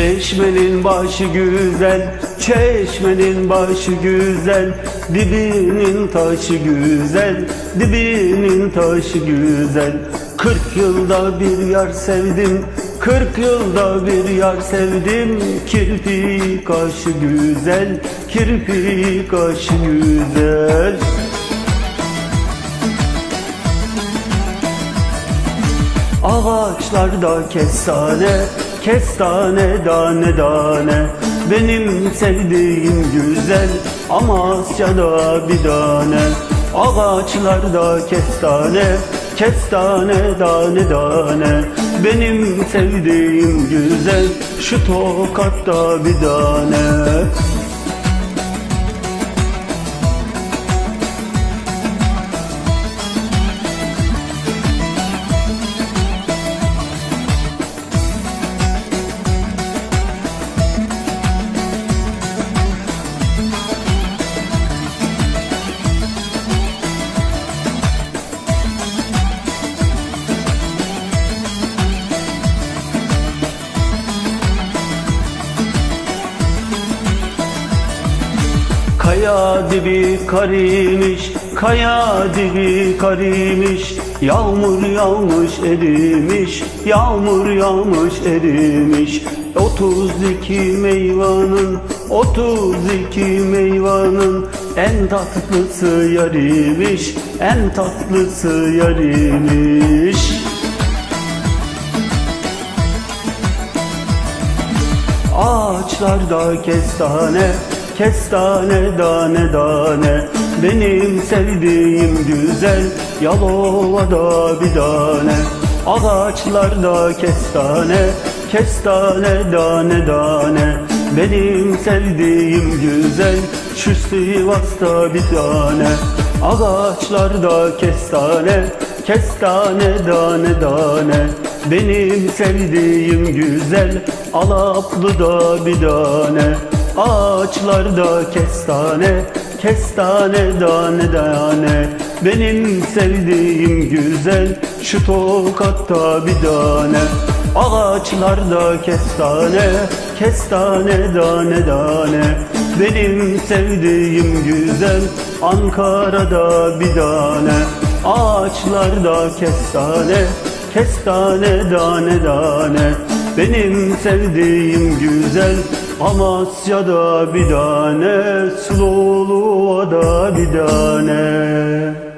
Çeşmenin başı güzel, çeşmenin başı güzel Dibinin taşı güzel, dibinin taşı güzel. Kırk yılda bir yar sevdim, kırk yılda bir yar sevdim. Kirpi kaşı güzel, kirpi kaşı güzel. Ağaçlarda kestane, kestane dane dane. Benim sevdiğim güzel Amasya'da bir tane. Ağaçlarda kestane, kestane dane dane. Benim sevdiğim güzel Şu tokatta bir tane Kaya dibi karimiş, kaya dibi karimiş Yağmur yağmış erimiş, yağmur yağmış erimiş. Otuz iki meyvanın, otuz iki meyvanın En tatlısı yarimiş, en tatlısı yarimiş Ağaçlarda kestane, kestane dane dane. Benim sevdiğim güzel Yalova'da bir tane. Ağaçlarda kestane, kestane dane dane. Benim sevdiğim güzel Şu Sivas'ta bir tane. Ağaçlarda kestane, kestane dane dane. Benim sevdiğim güzel Alaplı'da bir tane Ağaçlarda kestane Kestane tane tane Benim sevdiğim güzel Şu tokatta bir tane Ağaçlarda kestane Kestane tane tane Benim sevdiğim güzel Ankara'da bir tane Ağaçlarda kestane Kestane tane tane Benim sevdiğim güzel Amasya'da bir tane Sululuğa'da bir tane